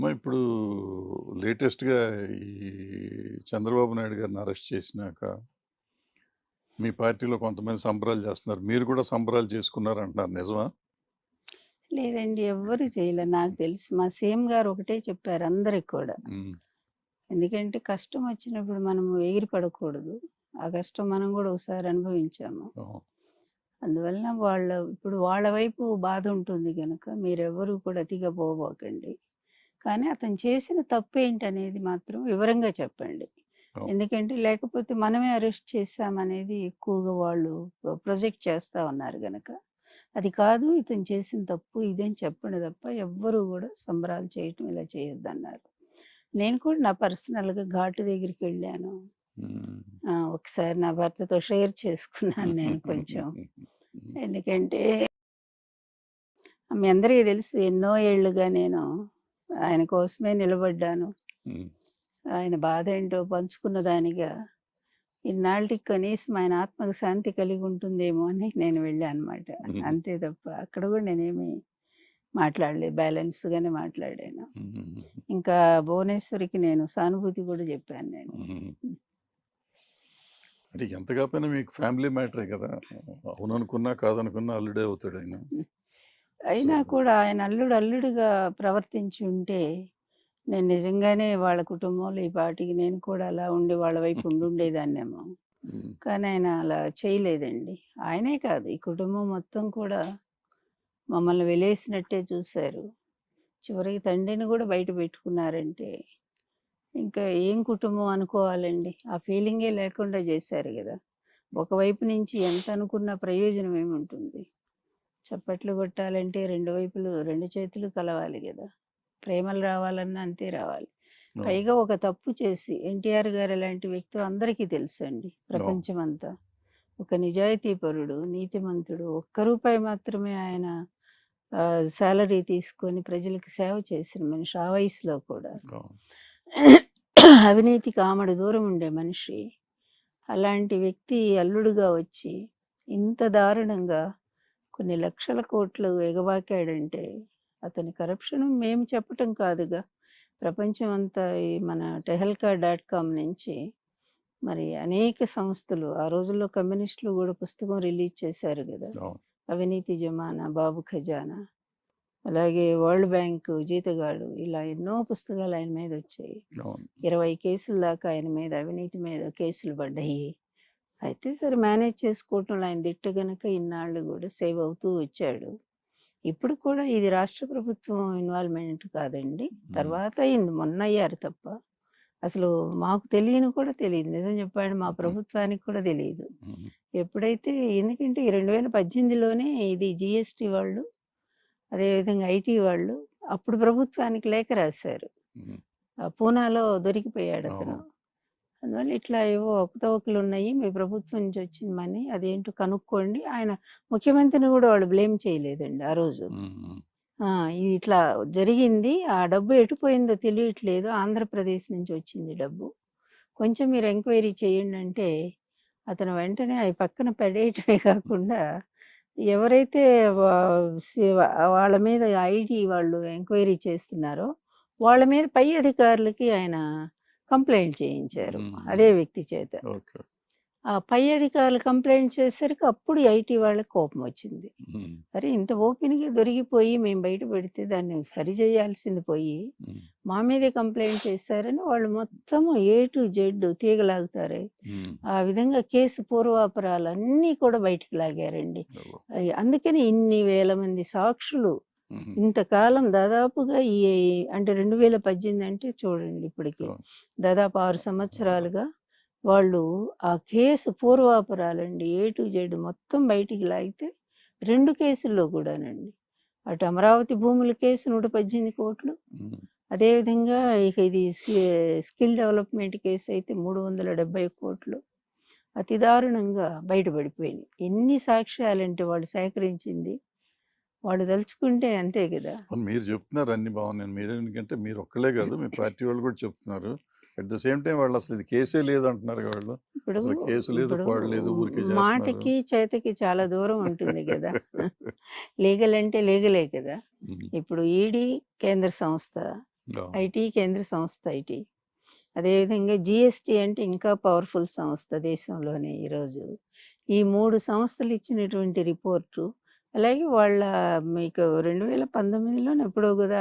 అమ్మా ఇప్పుడు లేటెస్ట్‌గా ఈ చంద్రబాబు నాయుడు గారిని అరెస్ట్ చేసినాక మీ పార్టీలో కొంతమంది సంబరాలు చేస్తున్నారు. మీరు కూడా సంబరాలు చేసుకున్నారంటున్నారు నిజమా? లేదండి. ఎవ్వరు చేయలే. నాకు తెలిసి మా సీఎం గారు ఒకటే చెప్పారు అందరికి కూడా. ఎందుకంటే కష్టం వచ్చినప్పుడు మనము ఎగిరి పడకూడదు. ఆ కష్టం మనం కూడా ఒకసారి అనుభవించాము. అందువలన వాళ్ళ ఇప్పుడు వాళ్ళ వైపు బాధ ఉంటుంది గనక మీరెవ్వరూ కూడా అతిగా పోబోకండి. కానీ అతను చేసిన తప్పేంటనేది మాత్రం వివరంగా చెప్పండి. ఎందుకంటే లేకపోతే మనమే అరెస్ట్ చేశామనేది ఎక్కువగా వాళ్ళు ప్రొ ప్రొజెక్ట్ చేస్తా ఉన్నారు గనక. అది కాదు ఇతను చేసిన తప్పు ఇదని చెప్పండి తప్ప ఎవ్వరు కూడా సంబరాలు చేయటం ఇలా చేయొద్దన్నారు. నేను కూడా నా పర్సనల్‌గా ఘాటు దగ్గరికెళ్ళాను. హ్మ్. ఆ! ఒకసారి నా భర్తతో షేర్ చేసుకున్నాను నేను కొంచెం. ఎందుకంటే మీ అందరికీ తెలుసు ఎన్నో ఏళ్ళుగా నేను ఆయన కోసమే నిలబడ్డాను. ఆయన బాధేంటో పంచుకున్న దానిగా ఇన్నాళ్టికి కనీసం ఆయన ఆత్మకు శాంతి కలిగి ఉంటుందేమో అని నేను వెళ్ళానన్నమాట. హుహు. అంతే తప్ప అక్కడ కూడా నేనేమి మాట్లాడలేదు. బ్యాలెన్స్‌గానే మాట్లాడాను. ఇంకా భువనేశ్వరికి నేను సానుభూతి కూడా చెప్పాను నేను. అంటే ఎంత కాకపోయినా మీకు ఫ్యామిలీ మ్యాటరే కదా! అవుననుకున్నా, కాదనుకున్నా అల్లుడే అవుతాడాయన. హ్మ్. అయినా కూడా ఆయన అల్లుడు అల్లుడుగా ప్రవర్తించి ఉంటే నేను నిజంగానే వాళ్ళ కుటుంబంలో ఈ పాటికి నేను కూడా అలా ఉండి వాళ్ళ వైపు ఉండుండేదాన్నేమో. హ్మ్. కానీ ఆయన అలా చేయలేదండి. ఆయనే కాదు ఈ కుటుంబం మొత్తం కూడా మమ్మల్ని వెలేసినట్టే చూసారు. చివరికి తండ్రిని కూడా బయట పెట్టుకున్నారంటే ఇంకా ఏం కుటుంబం అనుకోవాలండి. ఆ ఫీలింగే లేకుండా చేశారు గదా! ఒకవైపు నుంచి ఎంత అనుకున్న ప్రయోజనం ఏముంటుంది? చప్పట్లు కొట్టాలంటే రెండు వైపులు రెండు చేతులు కలవాలి గదా! ప్రేమలు రావాలన్నా అంతే రావాలి. పైగా ఒక తప్పు చేసి ఎన్టీఆర్ గారు ఎలాంటి వ్యక్తో అందరికీ తెలుసండి అవును. ప్రపంచమంతా. ఒక నిజాయితీపరుడు, నీతిమంతుడు. ఒక్క రూపాయి మాత్రమే ఆయన సాలరీ తీసుకొని ప్రజలకు సేవ చేసిన మనిషి ఆ వయసులో కూడా. అవును. అవినీతికి ఆమడ దూరం ఉండే మనిషి. అలాంటి వ్యక్తి అల్లుడుగా వచ్చి ఇంత దారుణంగా కొన్ని లక్షల కోట్లు ఎగబాకాడంటే అతని కరప్షన్ మేము చెప్పటం కాదుగా. ప్రపంచం అంతా ఈ మన టెహల్కా డాట్ కామ్ నుంచి మరి అనేక సంస్థలు ఆ రోజుల్లో కమ్యూనిస్టులు కూడా పుస్తకం రిలీజ్ చేశారు! అవును. అవినీతి జమానా, బాబు ఖజానా. అలాగే వరల్డ్ బ్యాంక్ జీతగాడు ఇలా ఎన్నో పుస్తకాలు ఆయన మీద వచ్చాయి. 20 కేసుల దాకా ఆయన మీద అవినీతి మీద కేసులు పడ్డాయి. అయితే సరే మేనేజ్ చేసుకోవటంలో ఆయన దిట్ట గనక ఇన్నాళ్ళు కూడా సేవ్ అవుతూ వచ్చాడు. ఇప్పుడు కూడా ఇది రాష్ట్ర ప్రభుత్వం ఇన్వాల్వ్‌మెంట్ కాదండి. తర్వాత అయింది. మొన్న అయ్యారు తప్ప. అసలు మాకు తెలియని కూడా తెలీదు. నిజం చెప్పాలంటే మా. ప్రభుత్వానికి కూడా. హుహు. ఎప్పుడైతే ఎందుకంటే ఈ 2018లోనే ఇది జీఎస్టీ వాళ్ళు, అదేవిధంగా ఐటీ వాళ్ళు అప్పుడు ప్రభుత్వానికి లేఖ రాశారు. పూనాలో దొరికిపోయాడతను. అవును. అందువల్ల ఇట్లా ఏవో అవకతవకలున్నాయి. మీ ప్రభుత్వం నుంచి వచ్చిన మనీ అదేంటో కనుక్కోండి. ఆయన ముఖ్యమంత్రిని కూడా వాళ్ళు బ్లేమ్ చేయలేదండి ఆ రోజు. ఇది ఇట్లా జరిగింది. ఆ డబ్బు ఎటు పోయిందో తెలియట్లేదు. ఆంధ్రప్రదేశ్ నుంచి వచ్చింది డబ్బు. కొంచెం మీరు ఎంక్వైరీ చేయండంటే అతను వెంటనే అయి పక్కన పడేయటమే కాకుండా ఎవరైతే వాళ్ళ మీద ఐటీ వాళ్ళు ఎంక్వైరీ చేస్తున్నారో వాళ్ళ మీద పై అధికారులకి ఆయన కంప్లెయింట్ చేయించారు. అదే. వ్యక్తి చేత. ఆ పై అధికారులు కంప్లెయింట్ చేసేసరికి అప్పుడు ఐటీ వాళ్ళకి కోపం వచ్చింది. అరే! ఇంత ఓపెన్‌గా దొరికిపోయి మేము బయట పెడితే దాన్ని సరిచేయాల్సింది పోయి హ్మ్. మా మీదే కంప్లెయింట్ చేశారని వాళ్ళు మొత్తము ఏ టు జెడ్ తీగలాగుతారే. ఆ విధంగా కేసు పూర్వాపరాలన్నీ కూడా బయటికి లాగారండి. అందుకని ఇన్ని వేల మంది సాక్షులు. ఇంతకాలం దాదాపుగా ఈ అంటే 2018 అంటే చూడండి ఇప్పటికి. దాదాపు 6 సంవత్సరాలుగా వాళ్ళు ఆ కేసు పూర్వాపరాలండి ఏ టు జెడ్ మొత్తం బయటికి లాగితే 2 కేసుల్లో కూడానండి. అటు అమరావతి భూముల కేసు 118 కోట్లు. హ్మ్. అదేవిధంగా ఇక ఇది స్కిల్ డెవలప్‌మెంట్ కేసు అయితే 370 కోట్లు. అతి దారుణంగా బయటపడిపోయినాయి. ఎన్ని సాక్ష్యాలంటే వాళ్ళు సేకరించింది. వాళ్ళు తలుచుకుంటే అంతే! అవును. మీరు చెప్తున్నారు అన్నీ బాగున్నాయి. మీరెందుకంటే మీరు ఒక్కళ్ళే కాదు మీ పార్టీ వాళ్ళు కూడా చెప్తున్నారు. అట్ ద సేమ్ టైమ్ వాళ్ళు అసలు ఇది కేసే లేదంటున్నారుగా వాళ్ళు. ఇప్పుడు అసలు కేసు లేదు, పాడు లేదు ఊరికే. మాటకి, చేతకి చాలా దూరం ఉంటుంది గదా! లీగల్ అంటే లీగలే కదా! ఇప్పుడు ఈడీ కేంద్ర సంస్థ. ఐటీ కేంద్ర సంస్థ ఐటీ అదేవిధంగా జిఎస్టి అంటే ఇంకా పవర్ఫుల్ సంస్థ దేశంలోనే ఈరోజు ఈ మూడు సంస్థలు ఇచ్చినటువంటి రిపోర్టు అలాగే వాళ్ళ మీకు రెండు వేల పంతొమ్మిదిలోనే ఎప్పుడో కదా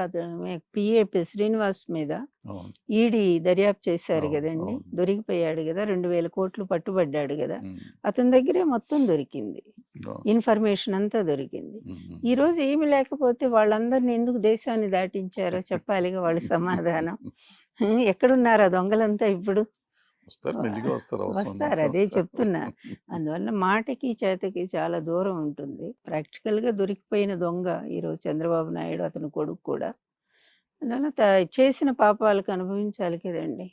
పిఏ శ్రీనివాస్ మీద ఈడీ దర్యాప్తు చేశారు కదండి. దొరికిపోయాడు కదా రెండు వేల కోట్లు పట్టుబడ్డాడు కదా అతని దగ్గరే మొత్తం దొరికింది. ఇన్ఫర్మేషన్ అంతా దొరికింది. ఈ రోజు ఏమి లేకపోతే వాళ్ళందరిని ఎందుకు దేశాన్ని దాటించారో చెప్పాలిగా వాళ్ళ సమాధానం. ఎక్కడున్నారు ఆ దొంగలంతా ఇప్పుడు? వస్తారు. మెల్లిగా వస్తారు వస్తారు, అదే. చెప్తున్నా. అందువల్ల మాటకి చేతకి చాలా దూరం ఉంటుంది. ప్రాక్టికల్గా దొరికిపోయిన దొంగ ఈరోజు చంద్రబాబు నాయుడు అతని కొడుకు కూడా. అందువల్ల చేసిన పాపాలకు అనుభవించాలి కదండి.